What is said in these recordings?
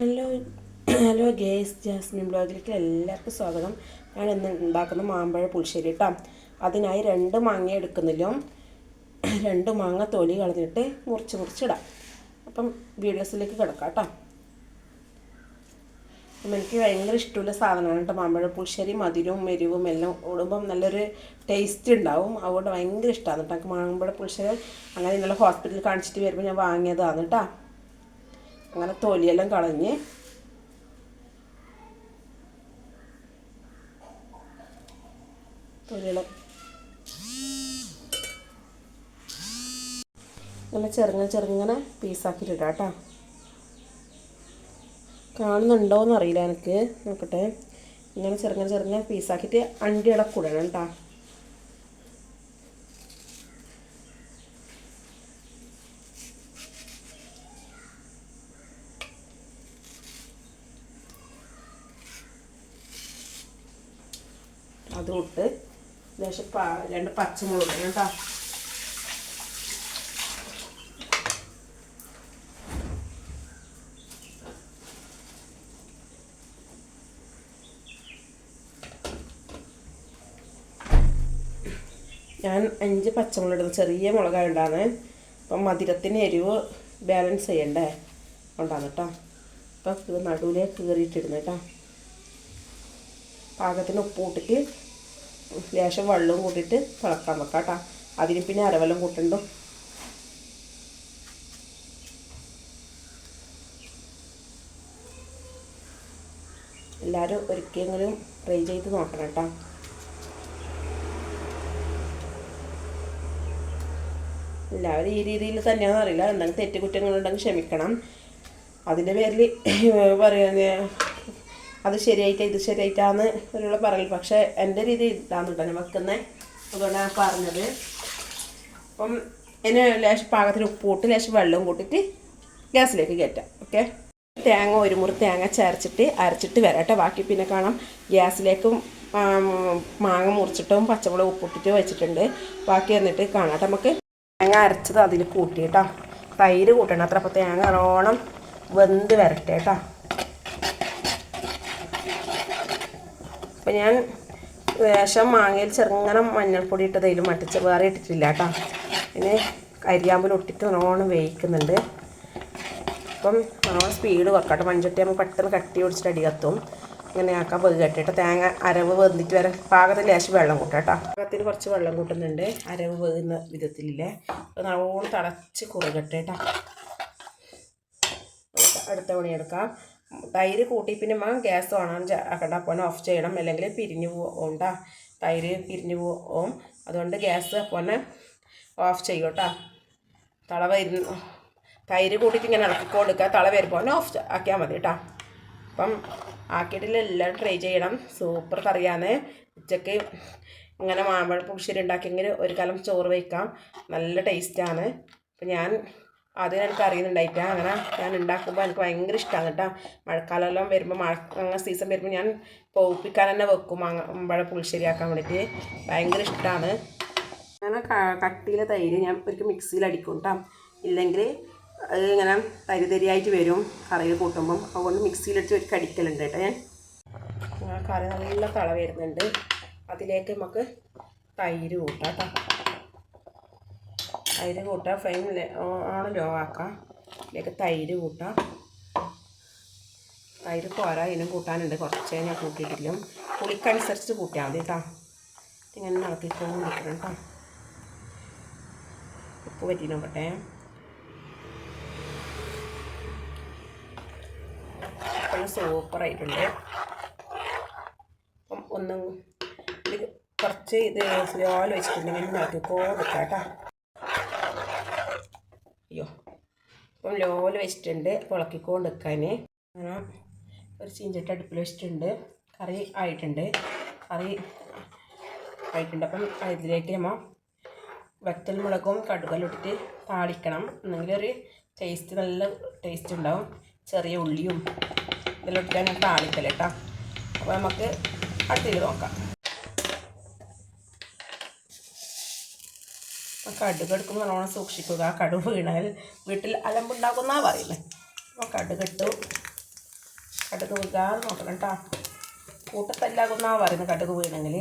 Hello hello guys Jasmine ബ്ലോഗിലേക്ക് എല്ലാവർക്കും സ്വാഗതം. ഞാൻ ഇന്ന് ഉണ്ടാക്കുന്ന മാമ്പഴ പുളിശ്ശേരി കേട്ടോ. അതിനായി രണ്ട് മാങ്ങ എടുക്കുന്നില്ലോ രണ്ട് മാങ്ങ തൊലി കളഞ്ഞിട്ട് മുറിച്ച് മുറിച്ചിടാം. അപ്പം വീഡിയോസിലേക്ക് കിടക്കാം കേട്ടോ. അപ്പം എനിക്ക് ഭയങ്കര ഇഷ്ടമുള്ള സാധനമാണ് കേട്ടോ മാമ്പഴ പുളിശ്ശേരി. മധുരവും എരിവും എല്ലാം ഓടുമ്പം നല്ലൊരു ടേസ്റ്റ് ഉണ്ടാവും. അതുകൊണ്ട് ഭയങ്കര ഇഷ്ടമാണ് കേട്ടോ. മാമ്പഴ പുളിശ്ശേരി അങ്ങനെ ഇന്നലെ ഹോസ്പിറ്റലിൽ കാണിച്ചിട്ട് വരുമ്പോൾ ഞാൻ വാങ്ങിയതാണ് കേട്ടോ. അങ്ങനെ തൊലിയെല്ലാം കളഞ്ഞ് തൊലിയെല്ലാം ഇങ്ങനെ ചെറുങ്ങനെ ചെറുങ്ങനെ പീസാക്കിയിട്ട് ഇടാം കേട്ടോ. കാണുന്നുണ്ടോയെന്നറിയില്ല എനിക്ക്. നോക്കട്ടെ. ഇങ്ങനെ ചെറുങ്ങനെ ചെറുങ്ങനെ പീസാക്കിയിട്ട് അണ്ടി ഇടക്കൂടണം കേട്ടോ. അതും ഇട്ട് ലേശം രണ്ട് പച്ചമുളക് കേട്ടോ. ഞാൻ അഞ്ച് പച്ചമുളക് ഇടുന്ന ചെറിയ മുളകാണ് ഉണ്ടാണ് അപ്പം മധുരത്തിന് എരിവ് ബാലൻസ് ചെയ്യണ്ടേ? ഉണ്ടാന്ന് കേട്ടോ. അപ്പം ഇത് നടുവിലേക്ക് കയറിയിട്ടിടുന്നു കേട്ടോ. പാകത്തിന് ഉപ്പ് കൂട്ടിട്ട് ലേശം വെള്ളവും കൂട്ടിയിട്ട് തിളക്കാൻ വെക്കാം കേട്ടോ. അതിന് പിന്നെ അരവെല്ലാം കൂട്ടുണ്ടോ? എല്ലാവരും ഒരിക്കലെങ്കിലും ട്രൈ ചെയ്ത് നോക്കണം കേട്ടോ. എല്ലാവരും ഈ രീതിയിൽ തന്നെയാണെന്ന് അറിയില്ല. എന്തെങ്കിലും തെറ്റുകുറ്റങ്ങളുണ്ടെങ്കിൽ ക്ഷമിക്കണം. അതിന്റെ പേരിൽ പറയുന്ന അത് ശരിയായിട്ട് ഇത് ശരിയായിട്ടാന്ന് ഒരാൾ പറയൽ പക്ഷേ എന്റെ രീതി ഇതാന്ന് കേട്ടോ ഞാൻ വെക്കുന്നത് അതുകൊണ്ടാണ് പറഞ്ഞത്. അപ്പം അതിന് ലേശം പാകത്തിന് ഉപ്പൂട്ട് കൂട്ടി ലേശം വെള്ളവും കൂട്ടിയിട്ട് ഗ്യാസിലേക്ക് കയറ്റാം. ഓക്കെ? തേങ്ങ ഒരു മുറി തേങ്ങ ചരച്ചിട്ട് അരച്ചിട്ട് വരാട്ടെ ബാക്കി പിന്നെ കാണാം. ഗ്യാസിലേക്കും മാങ്ങ മുറിച്ചിട്ടും പച്ചമുളക് ഉപ്പിട്ടിട്ട് വെച്ചിട്ടുണ്ട്. ബാക്കി എന്നിട്ട് കാണാട്ടെ നമുക്ക് തേങ്ങ അരച്ചത് അതിൽ കൂട്ടിയിട്ടോ തൈര് കൂട്ടണം അത്ര. അപ്പോൾ തേങ്ങ നല്ലോണം വെന്ത് വരട്ടെ കേട്ടോ. അപ്പം ഞാൻ ലേശം മാങ്ങയിൽ ചെറുങ്ങനെ മഞ്ഞൾപ്പൊടി ഇട്ടത് അതിൽ മട്ടിച്ച് വേറെ ഇട്ടിട്ടില്ല കേട്ടോ. പിന്നെ കരിയാമ്പൽ ഒട്ടിട്ട് നല്ലോണം വേവിക്കുന്നുണ്ട്. അപ്പം നല്ലോണം സ്പീഡ് വെക്കട്ടെ. മൺചട്ടി ആകുമ്പോൾ പെട്ടെന്ന് കട്ടി പിടിച്ചിട്ട് അടി കത്തും. ഇങ്ങനെ ആക്കാൻ വെക് കെട്ടിട്ട് തേങ്ങ അരവ് വെന്തിട്ട് വരെ പാകത്തിൽ ലേശം വെള്ളം കൂട്ടാം കേട്ടോ. പാകത്തിന് കുറച്ച് വെള്ളം കൂട്ടുന്നുണ്ട്. അരവ് വെകുന്ന വിധത്തിലില്ലേ. അപ്പോൾ നല്ലോണം തടച്ച് കുറുകട്ടെ കേട്ടോ. അടുത്ത പണിയെടുക്കാം. തൈര് കൂട്ടി പിന്നെ മാ ഗ്യാസ് ഓണാൻ ആക്കണ്ട. അപ്പോൾ ഓഫ് ചെയ്യണം. അല്ലെങ്കിൽ പിരിഞ്ഞു പോകണ്ട തൈര് പിരിഞ്ഞു പോകും അതുകൊണ്ട് ഗ്യാസ് അപ്പോൾ ഓഫ് ചെയ്യും കേട്ടോ തള വരുന്ന തൈര് കൂട്ടിയിട്ട് ഇങ്ങനെ ഇളക്കി കൊടുക്കുക. തള വരുമ്പോൾ ഓഫ് ആക്കിയാൽ മതി കേട്ടോ. അപ്പം ആക്കിയിട്ടില്ല. എല്ലാം ട്രൈ ചെയ്യണം. സൂപ്പർ കറിയാണ് ഉച്ചയ്ക്ക് ഇങ്ങനെ മാമ്പഴ പുളിശ്ശേരി ഉണ്ടാക്കിയെങ്കിൽ ഒരു കാലം ചോറ് വയ്ക്കാം. നല്ല ടേസ്റ്റാണ് അപ്പം ഞാൻ ആദ്യം എനിക്ക് അറിയുന്നുണ്ടായിട്ട്. അങ്ങനെ ഞാൻ ഉണ്ടാക്കുമ്പോൾ എനിക്ക് ഭയങ്കര ഇഷ്ടമാണ് കേട്ടോ. മഴക്കാലമെല്ലാം വരുമ്പോൾ മഴ അങ്ങനെ സീസൺ വരുമ്പോൾ ഞാൻ പോപ്പിക്കാൻ തന്നെ വെക്കും. മഴ പുളിശ്ശേരി ആക്കാൻ വേണ്ടിയിട്ട് ഭയങ്കര ഇഷ്ടമാണ് അങ്ങനെ കട്ടിയിലെ തൈര് ഞാൻ ഒരിക്കൽ മിക്സിയിൽ അടിക്കും കേട്ടോ. ഇല്ലെങ്കിൽ അത് ഇങ്ങനെ തരി തരിയായിട്ട് വരും കറിയിൽ കൂട്ടുമ്പം. അതുകൊണ്ട് മിക്സിയിലിട്ട് ഒരു കടിക്കലുണ്ട് കേട്ടോ ഞാൻ. കറി നല്ല തള വരുന്നുണ്ട്. അതിലേക്ക് നമുക്ക് തൈര് കൂട്ടാം കേട്ടോ. തൈര് കൂട്ടാം. ഫ്ലെയിം ആണ് ലോ ആക്കാം. ഇതിലേക്ക് തൈര് കൂട്ടാം. തൈര് പോരാ ഇതിനും കൂട്ടാനുണ്ട്. കുറച്ചേ ഞാൻ കൂട്ടിയിട്ടില്ല. പുളിക്കനുസരിച്ച് കൂട്ടിയാൽ മതി കേട്ടോ ഇങ്ങനെ നടത്തിക്കൊണ്ടിരിക്കണം കേട്ടോ ഉപ്പ് പറ്റി നോക്കട്ടെ. സൂപ്പറായിട്ടുണ്ട്. അപ്പം ഒന്ന് കുറച്ച് ഇത് സ്ലോയിൽ വെച്ചിട്ടുണ്ടെങ്കിൽ നടത്തിക്കോണ്ട് കേട്ടോ അയ്യോ. അപ്പം ലോൽ വെച്ചിട്ടുണ്ട്. ഇളക്കിക്കൊണ്ട് വെക്കാൻ അങ്ങനെ ഒരു ചീഞ്ചട്ട് അടുപ്പിൽ വെച്ചിട്ടുണ്ട്. കറി ആയിട്ടുണ്ട്. കറി ആയിട്ടുണ്ട്. അപ്പം അതിലേക്ക് നമ്മൾ വറ്റൽ മുളകും കടുകലും ഇട്ടിട്ട് താളിക്കണം. എന്നെങ്കിൽ ഒരു ടേസ്റ്റ് നല്ല ടേസ്റ്റ് ഉണ്ടാവും. ചെറിയ ഉള്ളിയും ഞാൻ താളിക്കല കേട്ടോ. അപ്പോൾ നമുക്ക് അടുത്തേക്ക് നോക്കാം. കടുക് എടുക്കുമ്പോൾ നല്ലോണം സൂക്ഷിക്കുക. ആ കടുക് വീണാൽ വീട്ടിൽ അലമ്പുണ്ടാക്കുന്ന പറയില്ലേ? അപ്പോൾ കടുക് ഇട്ടു. കടുക് വീഴാതെ നോക്കണം കേട്ടോ. കൂട്ടത്തല്ലാകുന്നാ പറയുന്നത് കടുക് വീണെങ്കിൽ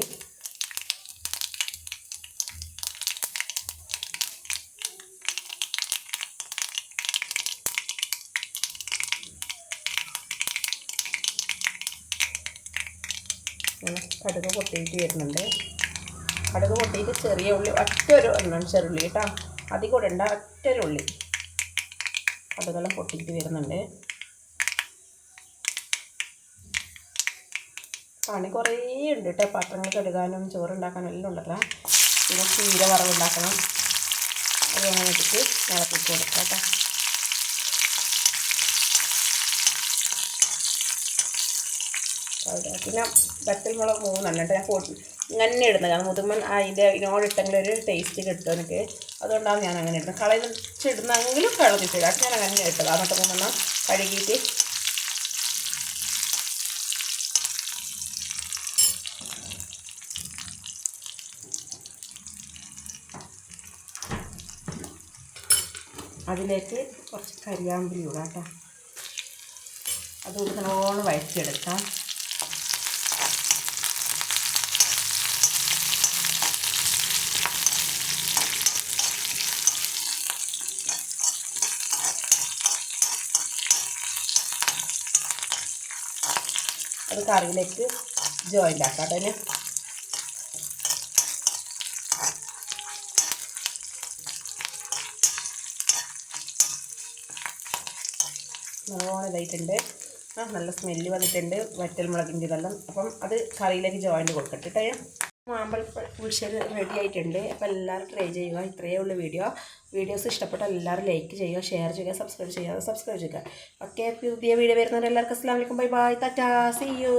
കടുക് പൊട്ടിയിട്ട് വരുന്നുണ്ട്. കടുക് പൊട്ടിയിട്ട് ചെറിയ ഉള്ളി ഒറ്റ ഒരു എണ്ണം ചെറുള്ളി കേട്ടോ. അതിൽ കൂടെ ഒറ്റ ഒരു ഉള്ളി. കടുകെല്ലാം പൊട്ടിയിട്ട് വരുന്നുണ്ട്. പണി കുറേ ഉണ്ട് കേട്ടോ. പാത്രങ്ങൾ കഴുകാനും ചോറുണ്ടാക്കാനും എല്ലാം ഉണ്ടല്ലോ. പിന്നെ ചീര വറവുണ്ടാക്കണം അത് അങ്ങനെ വെച്ചിട്ട് വിളപ്പിച്ച് കൊടുക്കാം കേട്ടോ. പിന്നെ വറ്റൽമുളക് മൂന്നെണ്ണം കേട്ടോ ഞാൻ ഇങ്ങനെ ഇടുന്നത്. കാരണം മുതുമൻ അതിന്റെ ഇതിനോടിട്ടെങ്കിൽ ഒരു ടേസ്റ്റ് കിട്ടും എനിക്ക്. അതുകൊണ്ടാണ് ഞാൻ അങ്ങനെ ഇടുന്നത്. കളയിച്ചിടുന്നെങ്കിലും കളഞ്ഞിട്ടില്ല അത് ഞാൻ അങ്ങനെ ഇട്ടത്. എന്നിട്ട് മൂന്നെണ്ണം കഴുകിയിട്ട് അതിലേക്ക് കുറച്ച് കരിയാമ്പലി ഇടാം കേട്ടോ. നല്ലോണം വഴറ്റിയെടുക്കാം. അത് കറിയിലേക്ക് ജോയിന്റ് ആക്കാം അതിന് നല്ലോണം ഇതായിട്ടുണ്ട്. ആ നല്ല സ്മെല്ല് വന്നിട്ടുണ്ട്. വറ്റൽ മുളകിന്റെ ഇതെല്ലാം അപ്പം അത് കറിയിലേക്ക് ജോയിന്റ് കൊടുക്കട്ടെ കേട്ടോ. മാമ്പഴ പുളിശ്ശേരി റെഡി ആയിട്ടുണ്ട്. അപ്പോൾ എല്ലാവരും ട്രൈ ചെയ്യുക. ഇത്രയേ ഉള്ളൂ വീഡിയോ വീഡിയോസ് ഇഷ്ടപ്പെട്ട എല്ലാവരും ലൈക്ക് ചെയ്യുക ഷെയർ ചെയ്യുക സബ്സ്ക്രൈബ് ചെയ്യുക സബ്സ്ക്രൈബ് ചെയ്യുക. ഓക്കെ പുതിയ വീഡിയോ വരുന്നവരെല്ലാവർക്കും അസ്സാം വലൈക്കും bye bye tata see you